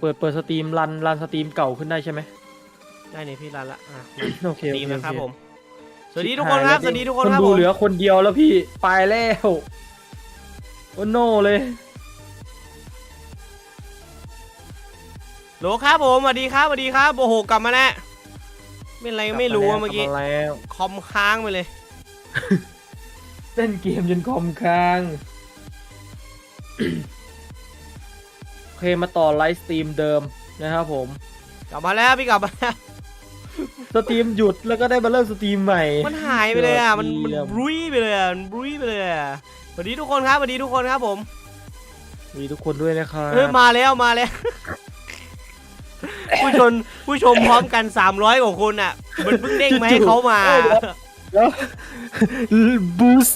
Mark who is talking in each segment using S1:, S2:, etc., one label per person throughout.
S1: เปิดเปิดสตรีมรันรันสตรีมเก่าขึ้นได้ใช่ไหม
S2: ได้เนี่ยพี่รันละอะ
S1: โอเค
S2: มา
S1: โอ
S2: ดี
S1: เค
S2: นะครับ
S1: โอเค
S2: ผม สวัสดีทุกคนครับ สวัสดีทุกคน
S1: คน
S2: ครับ
S1: ดู
S2: ผม
S1: เหลือคนเดียวแล้วพี่ ไปแล้วโอ้โนเลย
S2: โหลครับผมสวัสดีครับสวัสดีครับโอ้โหกลับมาแล้วเป็นไรไม่รู้อะเมื่อกี้
S1: กลับาแล้ว
S2: คอมค้างไปเลย
S1: เล่นเกมจนคอมค้างโอ เคมาต่อไลฟ์สตรีมเดิมนะครับผม
S2: กลับมาแล้วพี่กลับมาแล้ว
S1: สตรีมหยุดแล้วก็ได้มาเริ่มสตรีมใหม่
S2: มันหายไปเลยอะมันมัน
S1: เยี่ยม
S2: บรุยไปเลยอะมันบรุยไปเลยอะสวัสดีทุกคนครับสวัสดีทุกคนครับผม
S1: มีทุกคนด้วยนะครับ
S2: เฮ้ยมาแล้วมาแล้ว ผู้ชมผู้ชมพร้อมกัน300กว่าคนอะ มันเพิ่งเด้งมาให้เขามา
S1: แล้วบูส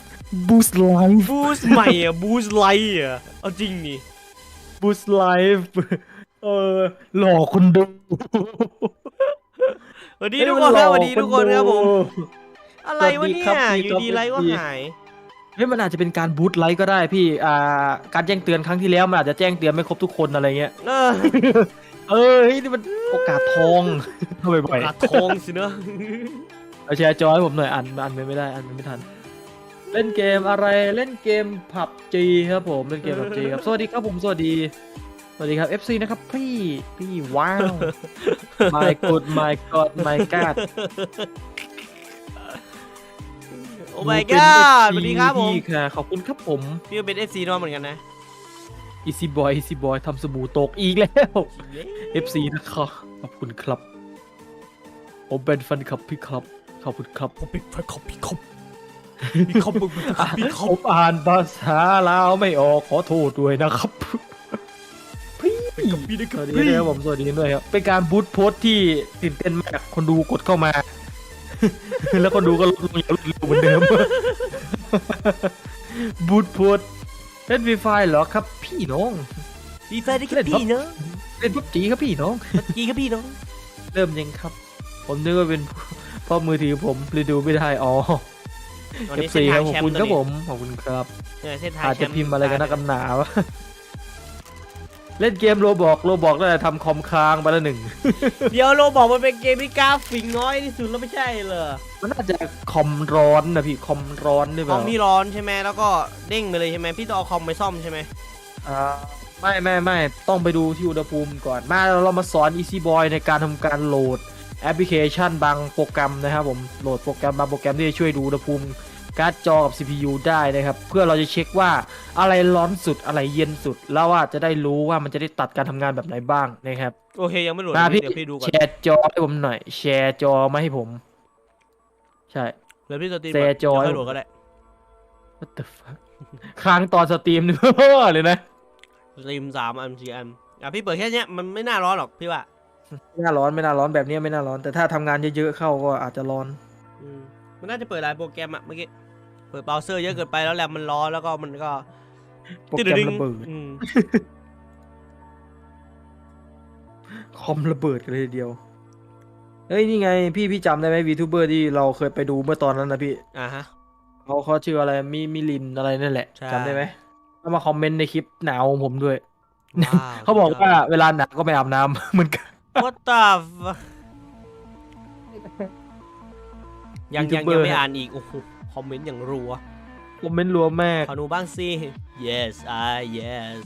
S1: บูสไลฟ์
S2: บูสต์ใหม่อะบูสต์ไลท์อะเอาจริงนี่
S1: บูสไลฟ์เออหลอกคนดู
S2: สวัสดีทุกคนครับสวัสดีทุกคนครับผม
S1: ดู
S2: อะไรวะเนี่
S1: สวัสดีครับ
S2: ย
S1: พี่
S2: อยู่ดี
S1: ครับ
S2: ไลท์ก็
S1: พี่
S2: หาย
S1: เฮ้ยมันอาจจะเป็นการบูสไลฟ์ก็ได้พี่อ่าการแจ้งเตือนครั้งที่แล้วมันอาจจะแจ้งเตือนไม่ครบทุกคนอะไรเงี้ย
S2: เออ
S1: เออเฮ้ยนี่มันโอกาสทองบ่อย
S2: กระทงสิเนอะ
S1: ๆเอาแชร์จอให้ผมหน่อยอ่านอ่านไม่ได้อ่านไม่ทัน เล่นเกมอะไรเล่นเกมผับจีครับผมเล่นเกมผับจีครับสวัสดีครับผมสวัสดี สวัสดีครับ FC นะครับพี่พี่ว้าว my good my god my god
S2: โอ้ my god สวัสดีครับผม
S1: พี่ค่ะขอบคุณครับผม
S2: พี่ก็เป็น FC น้องเหมือนกันนะ
S1: easy boy easy boy ทำสบู่ตกอีกแล้ว FC นะครับขอบคุณครับผมเป็นแฟันคลับพี่ครับขอบคุณครับ
S2: ผมเป็นแฟนคลับพี่คอ มพี่คอมมึงเป็นแฟนคลับพี่ค
S1: ผ
S2: อม
S1: มอ่านภาษาลาวไม่ออกขอโทษด้วยนะครับพี่
S2: กับพี่ได้
S1: ส
S2: กับ
S1: วัสดี
S2: พี่
S1: นะครับผมสวัสดีด้วยครับเป็นการบูทโพสต์ที่ตื่นเต้นมากคนดูกดเข้ามา แล้วคนดูก็ลดลงอย่างรวดเร็วเหมือนเดิม บูทโพสต์เล่นวีไฟเหรอครับ พี่น้อง
S2: พี่แฟนได้กับพี่เนอะ
S1: เล่นพับจีครับพี่น้อง
S2: กี่กับพี่น้อง
S1: เริ่มยังครับ ผมนึกว่าเป็นเพราะมือถือผมเลยดูไม่ได้อ๋อ
S2: ตอน
S1: เอ
S2: นี้
S1: ฟ
S2: เส้
S1: ซี
S2: น
S1: ค
S2: ทา
S1: รับ
S2: ง
S1: ขอบ
S2: แชม
S1: คุณ
S2: ป์
S1: ครับผมขอบคุณครับ
S2: เออเส้นทาง
S1: อาจ
S2: แช
S1: จะ
S2: มป์
S1: พิมพ์อะไรกันนักกันหนาวะเล่นเกมโรบอกโรบอกแล้วทำคอมค้างไปแล้วหนึ่ง
S2: เดี๋ยวโรบอกมันเป็นเกมที่กราฟิกน้อยที่สุดแล้วไม่ใช่เหรอ
S1: มันน่าจะคอมร้อนนะพี่คอมร้อนหรือ
S2: ค
S1: เป
S2: อ
S1: ล่าม
S2: พี่ร้อนใช่ไหมแล้วก็เด้งไปเลยใช่ไหมพี่ต้องเอาคอมไปซ่อมใช่ไหม
S1: อ่าไม่ไม่ไม่ต้องไปดูที่อุณหภูมิก่อน มาเรามาสอน Easy Boy ในการทำการโหลด แอปพลิเคชันบางโปรแกรมนะครับผมโหลดโปรแกรมบางโปรแกรมที่จะช่วยดูอุณหภูมิการ์ดจอกับ CPU ได้นะครับ เพื่อเราจะเช็คว่าอะไรร้อนสุดอะไรเย็นสุด แล้วว่าจะได้รู้ว่ามันจะได้ตัดการทำงานแบบไหนบ้างนะครับ
S2: โอเคยังไม่โหลด
S1: มา
S2: พี่
S1: พี่
S2: เดี๋ยวพี่ดูก่อน
S1: แชร์จอให้ผมหน่อย แชร์จอมาให้ผม ใช่
S2: เดี๋ยวพี่สตรีม
S1: แชร์จอ
S2: เดี๋ยวค่อยโหลดก็ได้
S1: What the fuck ค้างตอนสตรีมนี่เลยนะ
S2: สตรีมสามอันสี่อันอะพี่เปิดแค่เนี้ยมันไม่น่าร้อนหรอกพี่ว่า
S1: ไม่น่าร้อนไม่น่าร้อนแบบนี้ไม่น่าร้อน แต่ถ้าทำงานเยอะๆเข้าก็อาจจะร้อน
S2: อืมมันน่าจะเปิดหลายโปรแกรมอะเมื่อกี้ เปิดเบราว์เซอร์เยอะเกินไปแล้วแรมมันร้อนแล้วก็มันก็
S1: โปรแกรมระเบิด
S2: อืม
S1: คอมระเบิดกันเลยทีเดียวเฮ้ยนี่ไงพี่พี่จำได้ไหมวีทูเบอร์ที่เราเคยไปดูเมื่อตอนนั้นนะพี่
S2: อ่าฮะ
S1: เขาเขาชื่ออะไรมีมิลินอะไรนั่นแหละ
S2: ใช่
S1: จำได้ไหมเขามาคอมเมนต์ในคลิปหนาวของผมด้วย
S2: ว้ว
S1: เขาบอกว่าเวลาหนาวก็ไม่อาบน้ำ เหมือนกัน
S2: What the fuck ยังยัง
S1: YouTuber
S2: ยังไม่อ่านอีก โอ้โห คอมเมนต์อย่างรัว
S1: คอมเมนต์รัวมาก
S2: ขอดูบ้างสิ yes I yes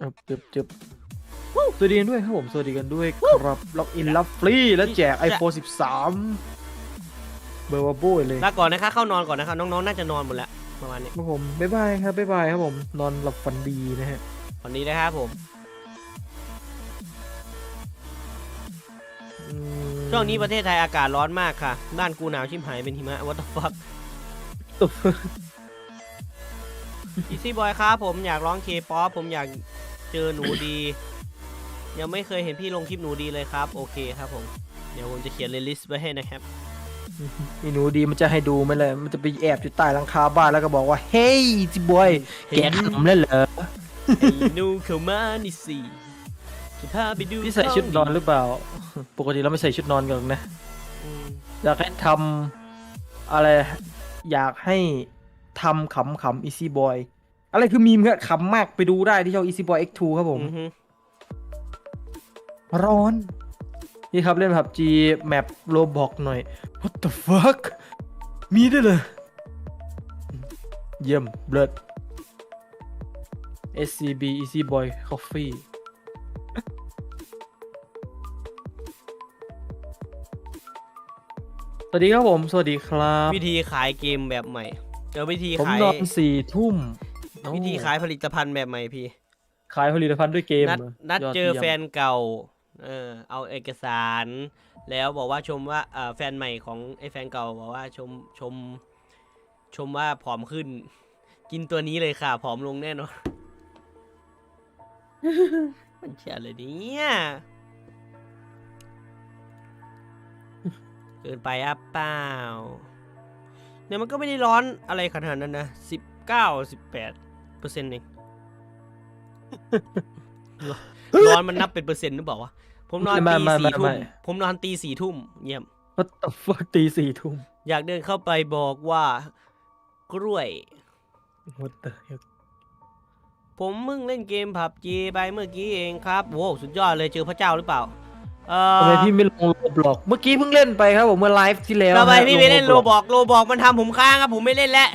S1: อะจึบจึบสวัสดีกันด้วยครับผม สวัสดีกันด้วยครับ ล็อกอินรับฟรี และแจก iPhone 13 เบอร์วาโบ้เลย
S2: ลาก่อนนะคะ เข้านอนก่อนนะคะน้องๆ น่าจะนอนหมดแล้วประมาณนี้
S1: ครับผม บ๊ายบายครับ บ๊ายบายครับผม นอนหลับฝันดีนะฮะ
S2: วันนี้นะครับผม ช่วงนี้ประเทศไทยอากาศร้อนมากค่ะ บ้านกูหนาวชิมหายเป็นหิมะ what the fuck
S1: ตุ๊บ
S2: อีซี่บอยครับผมอยากร้องเคป๊อปผมอยากเจอหนูดี ยังไม่เคยเห็นพี่ลงคลิปหนูดีเลยครับ โอเคครับผม เดี๋ยวผมจะเขียนเลลิสต์ไว้ให้นะครับ
S1: นี่หนูดีมันจะให้ดูไหมเลย มันจะไปแอบอยู่ใต้หลังคาบ้านแล้วก็บอกว่า เฮ้ยจิบอย แกขำแล้วเหรอ
S2: ไอ้หนูเข้ามานี่สิ จะพาไปดู
S1: พี่ใส่ชุดนอนหรือเปล่า ปกติเราไม่ใส่ชุดนอนกันหรอกนะ
S2: อืม
S1: อยากให้ทำอะไร อยากให้ทำขำขำ easy boy อะไรคือมีมครับขำมากไปดูได้ที่ช่อง Easy Boy X2 ครับผม
S2: อือฮึ
S1: ร้อน นี่ครับเล่นผับ G แมปโลบอกหน่อย What the fuck มีด้วยเลยเยี่ยมเบิร์ด SCB Easy Boy Coffee สวัสดีครับผม สวัสดีครับ
S2: วิธีขายเกมแบบใหม่เจอวิธี
S1: ผม
S2: ขาย
S1: นอนสี่ทุ่ม
S2: วิธีขายผลิตภัณฑ์แบบใหม่พี่
S1: ขายผลิตภัณฑ์ด้วยเกม
S2: นัด
S1: หร
S2: นัด
S1: ย
S2: เจอ
S1: ยี่ยม
S2: แฟนเก่า เออ เอาเอกสาร แล้วบอกว่าชมว่าอ่าแฟนใหม่ของไอ้แฟนเก่าบอกว่าชมชม ชมว่าผอมขึ้น กินตัวนี้เลยค่ะ ผอมลงแน่นอนมันเชื่อเลยเนี่ย เกินไปอะเปล่าเนี่ยมันก็ไม่ได้ร้อนอะไรขนาดนั้นนะสิบเก้าสิบแปดเปอร์เซ็นต์เองร้อนมันนับเป็นเปอร์เซ็นต์หรือเปล่าวะผมนอน
S1: ไม่
S2: ตี
S1: ไม่ไม่
S2: สี่ทุ่
S1: ไม่
S2: มผมนอนตีสี่ทุ่มเยี่ยม
S1: What the fuck ตีสี่ทุ่ม
S2: อยากเดินเข้าไปบอกว่ากล้วย
S1: What the heck
S2: ผมมึงเล่นเกมผับจีไปเมื่อกี้เองครับโว้วสุดยอดเลยเจอพระเจ้าหรือเปล่า เออ
S1: ทำไมพี่ไม่ลงโลบล็อกเมื่อกี้เพิ่งเล่นไปครับผมเมื่อไลฟ์ที่แล้ว
S2: ทำไม
S1: ฮะ
S2: พี่ไม่เล่นโล
S1: Roblox
S2: บอกโลบอกมันทำผมค้างครับผมไม่เล่นแล้ว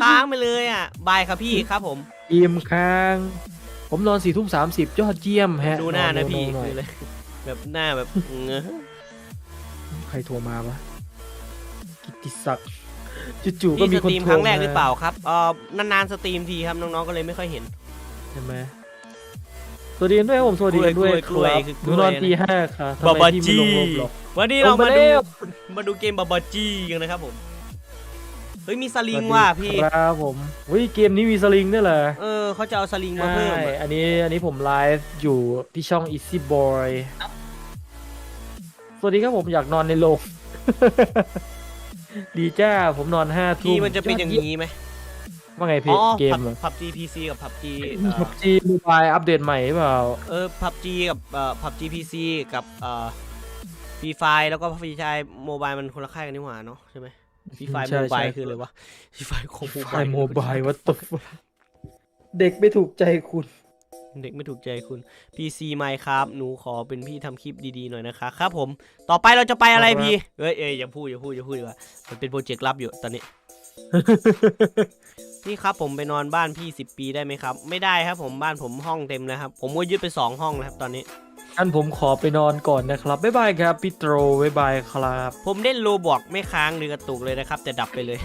S2: ค้างไปเลยอะบายครับพี่ครับผม
S1: อีมค้าง ผมนอนสี่ทุ่มสามสิบยอดเยี่ยมฮะ
S2: ดูหน้านะพี่
S1: หน่
S2: คือ
S1: อย
S2: เลยแบบหน้าแบบเงอะ
S1: ใครโทรมาวะกิตติศักดิ์จู่ๆก็
S2: พี่
S1: มี
S2: ส
S1: คน
S2: ตรีม
S1: โท
S2: ครั้งแรก
S1: มา
S2: หรือเปล่าครับเออนานๆสตรีมทีครับน้องๆก็เลยไม่ค่อยเห็น
S1: ใช่ไหม สวัสดีด้วยครับผมสวัสดีกันด้วย
S2: กล้วย
S1: ครับ
S2: คือก
S1: ห
S2: ล้วย
S1: นูนอน
S2: นะ
S1: ตีห้าค่ะทำ
S2: บา
S1: ไม
S2: บา
S1: พี่
S2: จี
S1: ไม่ลงโลบล็อก
S2: วันนี้เรา
S1: ลงมา
S2: มาดู
S1: แล้ว
S2: มาดูเกมบาบาจีกันนะครับผมเฮ้ยมีสลิงว่ะพี่
S1: ครับผมวิเกมนี้มีสลิงด้วยเหรอ
S2: เออเขาจะเอาสลิงมาเพิ่ม
S1: ใช่
S2: อะ
S1: อันนี้อันนี้ผมไลฟ์อยู่ที่ช่อง Easy Boy สวัสดีครับผมอยากนอนในโรงดีจ้าผมนอนห้าทุ่
S2: พี่
S1: ม
S2: มันจะเป็นอย่างนี้ไหม
S1: ว่าไง
S2: อ๋
S1: พี่
S2: อ
S1: เกมเหรอ
S2: พับจีพีซีกับพับจี
S1: พับจีมูบายอัปเดตใหม่หรือเปล่า
S2: เออพับจีกับเอ่อพับจีพีซีกับเอ่อฟรีไฟแล้วก็ฟรีไฟโมบายมันคนละค่ายกันนี่หว่าเนาะใช่ไหมฟรีไฟ
S1: ใช่
S2: โมบาย
S1: ใช่
S2: คืออะไรวะฟรีไฟของโม
S1: ไฟ
S2: บาย
S1: โมบายวัตถุเด็กไม่ถูกใจคุณ
S2: เด็กไม่ถูกใจคุณ PC ไมค์ครับหนูขอเป็นพี่ทำคลิปดีๆหน่อยนะคะครับผมต่อไปเราจะไปอะไร
S1: ครับ
S2: พี่เอ้ยเอ้ยอย่าพูดอย่าพูดอย่าพูดดีกว่ามันเป็นโปรเจกต์ลับอยู่ตอนนี้ พี่ครับผมไปนอนบ้านพี่สิบปีได้ไหมครับ ไม่ได้ครับผมบ้านผมห้องเต็มแล้วครับ ผมก็ยึดไปสองห้องแล้วครับตอนนี้
S1: อันผมขอไปนอนก่อนนะครับ บ๊ายบายครับพี่โตรบ๊ายบายครับ
S2: ผมเล่นโลบอกไม่ค้างหรือกระตุกเลยนะครับ แต่ดับไปเลย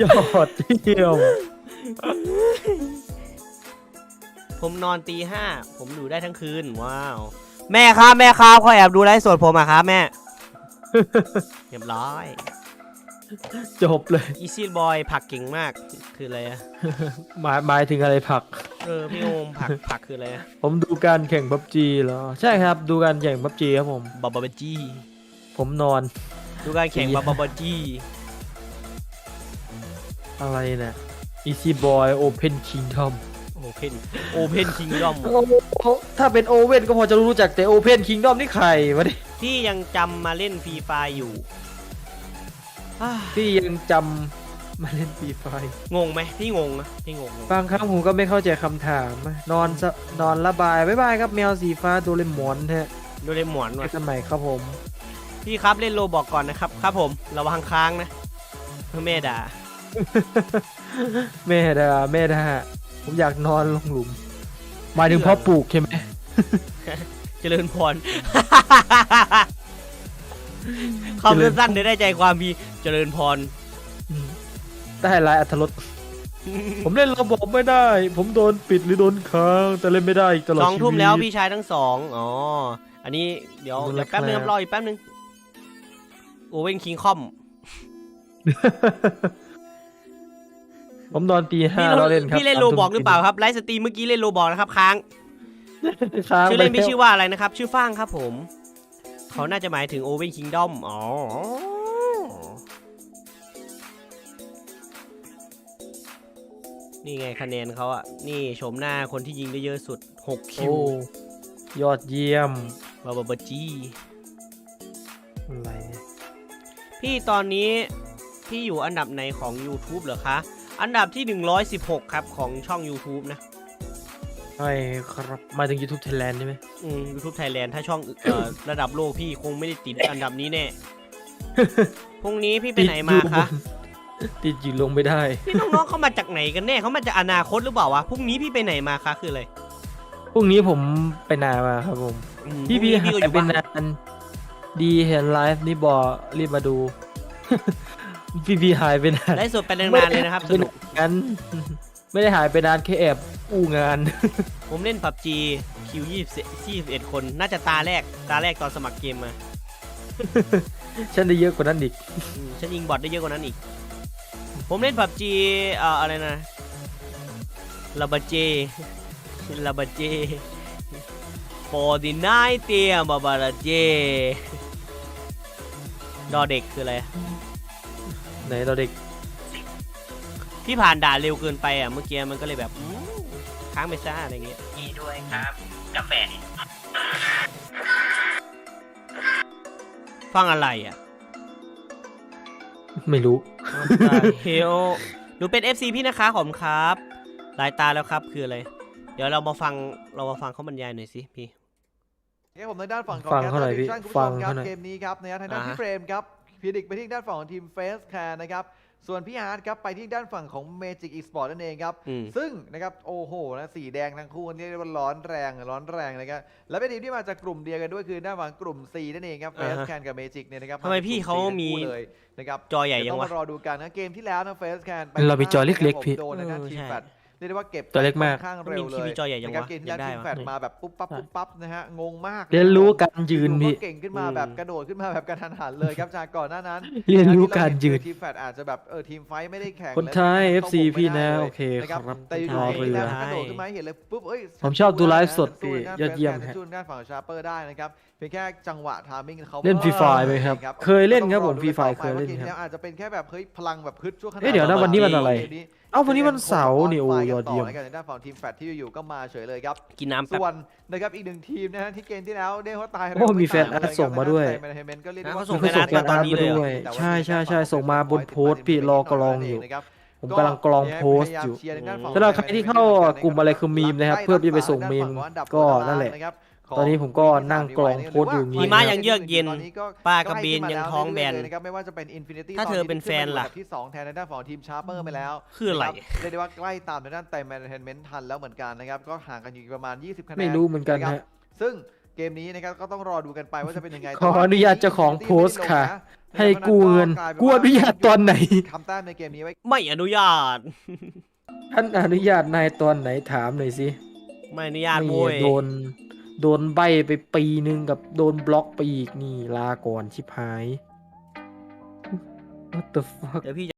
S1: ยอดเยี่ยม
S2: ผมนอนตีห้าผมอยู่ได้ทั้งคืน ว้าว แม่ครับแม่ครับเขาแอบดูไลฟ์สดผมอะครับแม่ เรียบร้อย
S1: จบเลย
S2: อีซี่บอยผักเก่งมากคืออะไรอะ
S1: หมายหมายถึงอะไรผัก
S2: เออพี่โอมผักผักคืออะไรอะ
S1: ผมดูการแข่งพับจีเหรอใช่ครับ ดูการแข่งพับจีครับผม
S2: บาบาบาจี
S1: ผมนอน
S2: ดูการแข่ง
S1: ดี
S2: บาบาบาจี
S1: อะไรเนี่ย Easy Boy Open Kingdom
S2: โอเพนโอเพนคิงดอม
S1: โอ้โหถ้าเป็นโอเว่นก็พอจะรู้จักแต่ Open Kingdom นี่ใครวะเนี่ย
S2: ที่ยังจำมาเล่นฟรีไฟอยู่ อ้า
S1: พี่ยังจำมาเล่นฟรีไฟ
S2: งงไหมพี่งงนะพี่งงงง
S1: บางครั้งผมก็ไม่เข้าใจคำถาม นอนสะนอนระบายบ๊ายบายครับแมวสีฟ้าโดเรมอนฮะ
S2: ดูเลยหมอน
S1: ไป
S2: ว่ะ
S1: สมัยครับผม
S2: พี่ครับเล่นโลบอกก่อนนะครับ ครับผมระวังค้างนะเพื่อแม่ด่า
S1: แม่ดาแม่ดาผมอยากนอนลงหลุมหมายถึงพ่อปลูกใช่ไหม
S2: เจริญพร คำสั้นๆเดี๋ยวได้ใจความพี่เจริญพร
S1: อืมได้หลายอัธรสผมเล่นระบบไม่ได้ ผมโดนปิดหรือโดนค้างแต่เล่นไม่ได้อีกตลอด
S2: สอง
S1: ชีวิต
S2: ทุ่มแล้วพี่ชายทั้งสองอ๋อ อันนี้เดี๋ยว
S1: ขอบคุณ
S2: เดี๋ยวแป๊บนึง
S1: นะ
S2: ค
S1: ครั
S2: รับบรออีกแป๊บนึงโอเว่นคิงคอม
S1: ผมนอนตีห้า
S2: พี่
S1: เราเล่นครับ
S2: พี่เล่นโลบอกหรือเปล่าครับไลฟ์สตรีมเมื่อกี้เล่นโลบอกนะครับค้าง
S1: ค้าง
S2: ชื่อเล่น
S1: ไป
S2: พี่ชื่อว่าอะไรนะครับ ชื่อฟ้างครับผม เขาน่าจะหมายถึงโอเว่นคิงดอมอ๋อ นี่ไงคะแนนเขาอะนี่โฉมหน้าคนที่ยิงได้เยอะสุด 6 คิว
S1: โอ้ยอดเยี่ยม
S2: บาบาบาจี
S1: อะไรเนี่ย
S2: พี่ตอนนี้ พี่อยู่อันดับไหนของ YouTube เหรอคะ อันดับที่ 116 ครับ ของช่อง YouTube นะ
S1: ใช่ครับมาถึง YouTube Thailand ใช่ไหม
S2: อืม YouTube Thailand ถ้าช่องเอ่อ ระดับโลกพี่คงไม่ได้ติดอันดับนี้แน่ พรุ่งนี้พี่ไปไหนมาคะ
S1: ติดอยู่ลงไม่ได้
S2: พี่น้องๆเขามาจากไหนกันแน่เขามาจากอนาคตหรือเปล่าวะ พรุ่งนี้พี่ไปไหนมาคะคืออะไร
S1: พรุ่งนี้ผมไปนามาครับผม
S2: อืม
S1: พี่พี่
S2: พ
S1: หา
S2: รุ่ง
S1: ย
S2: นี้
S1: ไป
S2: พี่ก็อยู่บ้าน
S1: นาน ดีเห็นไลฟ์นี่บอกรีบมาดู พี่พี่หายไปนาน
S2: ได้สดไปนานๆเลยนะครับสนุก
S1: งั้น ไม่ได้หายไปนานแค่แอบอู้งาน
S2: ผมเล่น PUBG คิว20 21คน น่าจะตาแรก ตาแรกตอนสมัครเกมมา
S1: ฉันได้เยอะกว่านั้นอีก
S2: อืมฉันยิงบอทได้เยอะกว่านั้นอีก ผมเล่น PUBG เอ่ออะไรนะลาบาเจลาบาเจฟอร์ดินายเตียบาบาราเจ ดอเด็กคืออะไร
S1: ไหนเราเด็ก
S2: พี่ผ่านด่าเร็วเกินไปอะเมื่อกี้มันก็เลยแบบอื้อค้างไปซ่าอะไรเงี้ย
S3: นี่ด้วยครับ กาแฟ
S2: ฟังอะไรอะ
S1: ไม่รู้
S2: เฮลหนูเป็น FC พี่นะคะขอบคุณครับลายตาแล้วครับคืออะไร เดี๋ยวเรามาฟังเรามาฟังเขาบรรยายหน่อยสิพี่
S4: ครับผมทางด้านฝั่งของ
S1: ฟังเขาหน่อยพี่
S4: Cat Division คุณผู้ช
S1: ฟัง
S4: มครั
S1: เขา
S4: บ
S1: หน่อย
S4: เกมนี้ครับนะฮะทางด้าน
S2: อ่าฮะ
S4: พี่เฟรมครับพีดิกไปที่ด้านฝั่งของทีมเฟสแคนนะครับ ส่วนพี่อาร์ตครับไปที่ด้านฝั่งของ Magic Esport นั่นเองครับ
S2: อืม
S4: ซึ่งนะครับโอ้โหนะสีแดงทั้งคู่นี่เรียกว่าร้อนแรงร้อนแรงนะครับและเป็นทีมที่มาจากกลุ่มเดียวกันด้วยคือด้านฝั่งกลุ่ม C นั่นเองครับเฟ
S2: อ่า
S4: ส
S2: ฮะ
S4: แคนกับ Magic เนี่ยนะครับ
S2: ทำไมพี่เขามี
S4: ทั้งคู่เลยนะครับ
S2: จอใหญ่
S4: เดี๋ยว
S2: ยัง
S4: ต้อง
S2: วะ
S4: มารอดูกันนะเกมที่แล้วนะเฟสแคน
S1: เรามีจอเล็กๆพี่
S4: โดนทางด้าน
S2: เออ
S4: ทีม
S2: ใช่
S4: แฟดเรียกได้ว่าเก็บ
S1: ตัวเล็กมาก
S4: ค่อนข้างเร็ว
S2: มี
S4: เล
S2: ทีวี
S4: ย
S2: จอใหญ่ยัง
S4: นะครับ
S2: วะ
S4: เกมที่
S2: อยา
S4: แล้ว
S2: กได้
S4: ทีม
S2: วะ
S4: แฟดมาแบบปุ๊บปั๊บปุ๊บปั๊บนะฮะงงมาก
S1: เรียนรู้การยืน
S4: อยู่ๆ
S1: พี่
S4: ก็เก่งขึ้นมาแบบ
S2: อืม
S4: กระโดดขึ้นมาแบบกระทันหันเลยครับจากก่อนหน้านั้น
S1: เรียนรู้การยืน
S4: ทีมแฟดอาจจะแบบเออทีมไฟท์ไม่ได้แข่ง
S1: คนไทย
S4: และ
S1: FC
S4: เข้าวง
S1: พี่นะ
S4: ไม่ได้ลย
S1: โอเค
S4: นะครับ
S1: ครับ
S4: แต่อยู่
S1: รอ
S4: ๆ
S1: เรือ
S4: นะกระโดดขึ้นมาเห็นเลยปุ๊บเอ้ย
S1: ผมชอบดูไลฟ์สดพี่
S4: สู้
S1: ยอดเยี่ยม
S4: แฟนๆ
S1: ฮะ
S4: สู้ด้านฝั่งชาร์เปอร์ได้นะครับเพียงแค่จังหวะทามิ่งเขา
S1: เล่น Free Fire ไหมครับ เคยเล่นครับผม
S4: ก็ต้อง
S1: Free Fire
S4: ดูกันต่อไป
S1: เคยเล่น
S4: ว่า
S1: ครับ
S4: กมนี้อาจจะเป็นแค่แบบเฮ้ยพลังแบบฮึดชั่วขณะ
S1: เอ้ยเดี๋ยวนะวันนี้วันอะไร
S4: เกมนี้
S1: เอ้าวันนี้วันเสาร์นี่โอ้
S4: ไฟ
S1: ย
S4: กั
S1: อด
S4: ต่
S1: เยี่ยม
S4: ในการด้านฝั่งทีมแฟดที่อยู่ๆก็มาเฉยเลยครับ
S2: กินน้ำแป๊บ
S4: ส่วนนะครับอีกหนึ่งทีมนะฮะที่เกมที่แล้วเรียกว่าตาย
S1: โอ้มีแฟนอาร์ตส่งมาด้วย
S4: แมนเฮเมนก็เรียกได้
S2: เขา
S4: ว่า
S2: ส่ง
S1: มี
S2: แฟน
S1: ประส
S2: อาร์
S1: บ
S2: ต
S1: การณ์
S2: ตอนนี้เลยเหรอ
S1: ด้วยใช่ใช่ใช่ส่งมาบนโพสต์พี่รอกรองอยู่ ผมกำลังกรองโพสต์อยู่ สำหรับใครที่เข้ากลุ่มอะไรคือมีมนะครับเพื่อที่จะไปส่งมีมก็นั่นแหละ ตอนนี้ผมก็นั่งกรองโพสต์อยู่อย่าง
S2: หิ
S1: นี้
S2: มะ
S1: นะ
S2: ยังเยือกเย็นปลากระเบนยังท้องแบน
S4: ไม่ว่าจะเป็น Infinity
S2: ถ้าเธอเป็นแฟนล่ะ
S4: ตอที่สองแทนในด้านของทีมชาร์เปอร์ไปแล้ว
S2: คืออะไร
S4: เรียกได้ว่าใกล้ตามในด้านไตแมนเทนเมนต์ทันแล้วเหมือนกันนะครับก็ห่างกันอยู่ประมาณ 20คะแนน
S1: ไม่รู้เหมือนกัน
S4: ครั
S1: ฮะ
S4: บซึ่งเกมนี้นะครับก็ต้องรอดูกันไปว่าจะเป็นยังไง
S1: ขออนุญาตเจ้าของโพสต์ค่ะ
S4: แต่ว่า
S1: ให้กู้เงินกู้อนุญาตตอนไหน
S4: ทำแต้มในเกมนี้ไว้
S2: ไม่อนุญาต
S1: ท่านอนุญาตนายตอนไหนถามหน่อยสิ
S2: ไม่อนุญาต
S1: นี่
S2: โว้ย
S1: โดน โดนใบไปปีหนึ่งกับโดนบล็อกไปอีกนี่ลาก่อนชิบหาย What the fuck
S2: เดี๋ยวพี่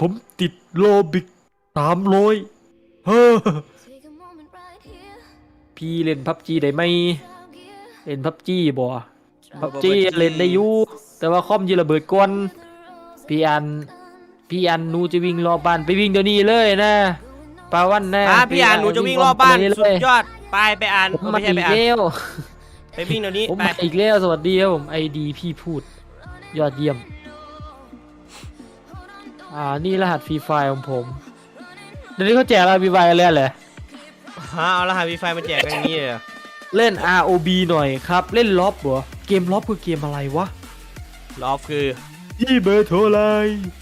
S1: ผมติดโลบิกสามร้อยเฮ้อพี่เล่นพับจีได้ไหมเล่นพับจีบ่พับจีเล่นได้อยู่แต่ว่าคอมยีระเบิดก่อนพี่อันพี่อันหนูจะวิ่งรอบบ้านไปวิ่งเดี๋ยวนี้เลยนะปาวันนะ
S2: อะพี่อ่านหนูจะวิ่งรอบบ้าน
S1: ไปเลย
S2: สุดยอดไปไปอ่าน
S1: ผม
S2: เออ
S1: มา
S2: ไม่ใช่
S1: อี
S2: ไป
S1: ก
S2: อ่าน
S1: แล้ว
S2: ไปวิ่งเดี๋ยวนี้
S1: ผม
S2: ไป
S1: มาอีกแล้วสวัสดีครับผมไอดีพี่พูด ยอดเยี่ยม อ่า นี่รหัสฟรีไฟของผม เดี๋ยวนี้เขาแจกรหัสฟรีไฟกันแล้วเหรอ
S2: ฮะเอารหัสวีไฟมาแจกกันอย่างนี้เลยเหรอ
S1: เล่น ROB หน่อยครับ เล่นล็อบเหรอ เกมล็อบคือเกมอะไรวะ
S2: รอบคือ
S1: ยี่เบอร์โทรอะไร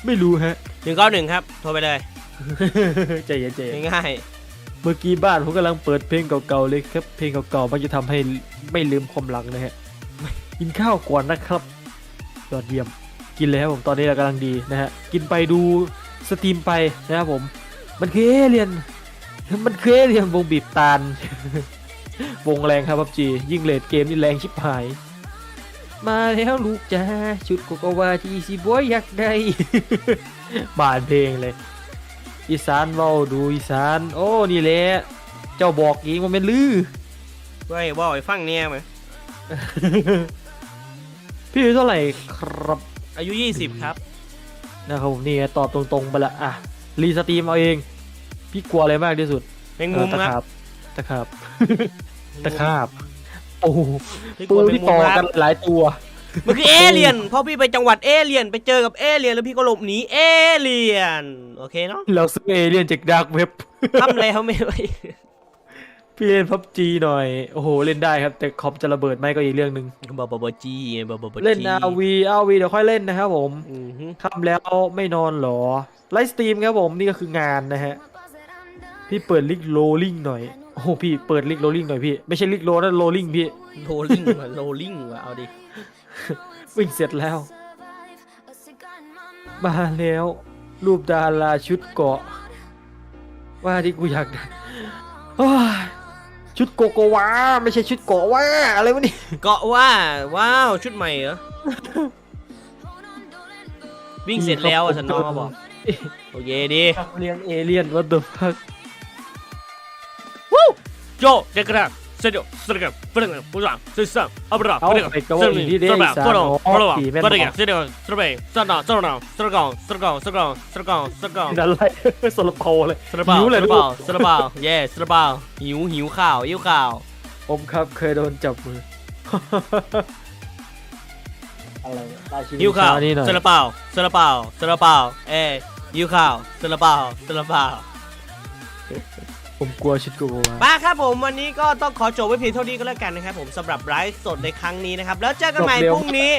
S1: ไม่รู้ฮะ
S2: หนึ่งเก้าหนึ่งครับ โทรไปเลย
S1: ใจเย็นใจเย็น
S2: ง่าย
S1: เมื่อกี้บ้านผมกำลังเปิดเพลงเก่าๆเลยครับ เพลงเก่าๆมันจะทำให้ไม่ลืมความหลังนะฮะ กินข้าวก่อนนะครับ ยอดเยี่ยม กินเลยครับผมตอนนี้เรากำลังดีนะฮะกินไปดูสตรีมไปนะครับผม มันคือเอเลียนมันคือเอเลียนวงบีบตาลวงแรงครับพับจียิ่งเลดเกมนี่แรงชิบหาย มาแล้วลูกจ้าชุดโกโกวาที่อีซีบอยอยากได้บานเพลงเลยอีสานเว้าดูอีสาน โอ้นี่แหละเจ้าบอกเองว่าเป็นลือ
S2: ๆเว้ยว่าไอ้ฟังเนี่ยมั้ย
S1: พี่อายุเท่าไหร่ครับ
S2: อายุ 20 ครับ
S1: นะครับผมนี่ไงตอบตรงๆไปละอะรีสตรีมเอาเอง พี่กลัวอะไรมากที่สุด
S2: แมงมุม
S1: เออตะ
S2: ค
S1: ขา
S2: รับบ
S1: ตะขาบตะขาบโอ้โห
S2: พี่ก
S1: ปู
S2: ลัวแม
S1: ที่
S2: งมุ
S1: ต่อ
S2: มค
S1: กั
S2: รั
S1: น
S2: บ
S1: หลายตัว
S2: มันคือเอเลียนเพราะพี่ไปจังหวัดเอเลียนไปเจอกับเอเลียนแล้วพี่ก็หลบหนีเอเลียนโอเคเนาะ
S1: เราซื้อเอเลี่ยนจากดาร์กเว็บ
S2: ทำแล้วไม่ไหว
S1: พี่เล่นพับจีหน่อย โอ้โห เล่นได้ครับ แต่คอมจะระเบิดไหมก็อีกเรื่องหนึ่ง
S2: บอบอบจีบอบอบจี
S1: เล่นอาวีอาวีเดี๋ยวค่อยเล่นนะครับผม
S2: อือฮึ
S1: ค่ำแล้วไม่นอนเหรอ ไลฟ์สตรีมครับผม นี่ก็คืองานนะฮะ พี่เปิดลิกโรลลิ่งหน่อย โอ้โห พี่เปิดลิกโรลลิ่งหน่อยพี่ ไม่ใช่ลิกโรนะโรลลิ่งพี่
S2: โรลลิ่งว่ะโรลลิ่งว่ะเอาดิ
S1: วิ่งเสร็จแล้ว มาแล้ว รูปดาราชุดเกาะ ว่าที่กูอยากได้โอ้ย ชุดโกโกวาไม่ใช่ชุดเกาะว่าอะไรวะเนี่ย
S2: เกาะว่าว้าวชุดใหม่เหรอ วิ่งเสร็จแล้วอะฉันน้องเขาบอก โอเคดี
S1: เลี้ยงเอเลี่ยนวัตถุพัก
S2: โยเด็กกระเสด็จสระกับเพื่อนกันผู้สามสื่อสารอัปรา
S1: เอา
S2: เพื่อนกัน
S1: ไปก็ว่าอีกที่ได้
S2: สระแบบ
S1: สา
S2: ก็
S1: ร
S2: รอ
S1: อ๋
S2: ก็
S1: อ
S2: รอ
S1: ผีแม่น
S2: ก็ได้
S1: บ
S2: แก่
S1: อก
S2: เสด็จสระ แบบสระหนาวสระหนาวสระกองสระกองสระกองสระกองสระกอง
S1: นั่นอะไรสลบโพเลย
S2: สระเปล่า
S1: หิว
S2: ส
S1: เลย
S2: ระ
S1: ลู
S2: เปล่ากสระเปล่าเย่สระเปล่าหิวหิวข่าวหิวข่าว
S1: ผมครับเคยโดนจับมือ อะไรราชินี
S2: หิวข่าว
S1: ช้นี่หน่อย
S2: สระเปล่าสระเปล่าสระเปล่าเอ้หิวข่าวสระเปล่าสระเปล่า
S1: ผมกลัวชุดโกโกวา
S2: มาครับผมวันนี้ก็ต้องขอจบไว้เพียงเท่านี้ก็แล้วกันนะครับผมสำหรับไลฟ์สดในครั้งนี้นะครับ แล้วเจอกันใหม่พรุ่งนี้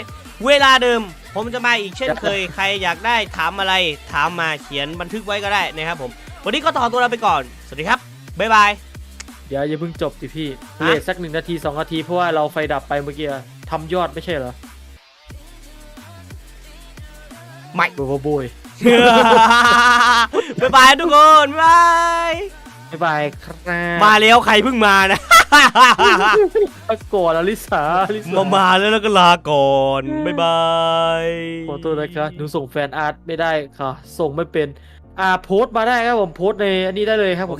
S2: เวลาเดิม ผมจะมาอีกเช่นเคยใครอยากได้ถามอะไร ถามมาเขียนบันทึกไว้ก็ได้นะครับผม วันนี้ก็ต่อตัวเราไปก่อน สวัสดีครับบ๊ายบาย
S1: เดี๋ยวอย่าเพิ่งจบสิพี่
S2: ฮะ
S1: เลทสักหนึ่งนาทีสองนาที เพราะว่าเราไฟดับไปเมื่อกี้ทำยอดไม่ใช่เหรอ
S2: ไม่
S1: โบโบโบย
S2: บ๊ายบายทุกคนบ๊ายบาย
S1: บ๊ายบายครับ
S2: มาแล้วใครเพิ่งมานะ
S1: มาก่อนอลิสาอลิสา
S2: มามาแล้วแล้วก็ลาก่อนบ๊ายบาย
S1: ขอโทษนะครับหนูส่งแฟนอาร์ตไม่ได้ค่ะ ส่งไม่เป็น อ่าโพสต์มาได้ครับผมโพสต์ในอันนี้ได้เลยครับผม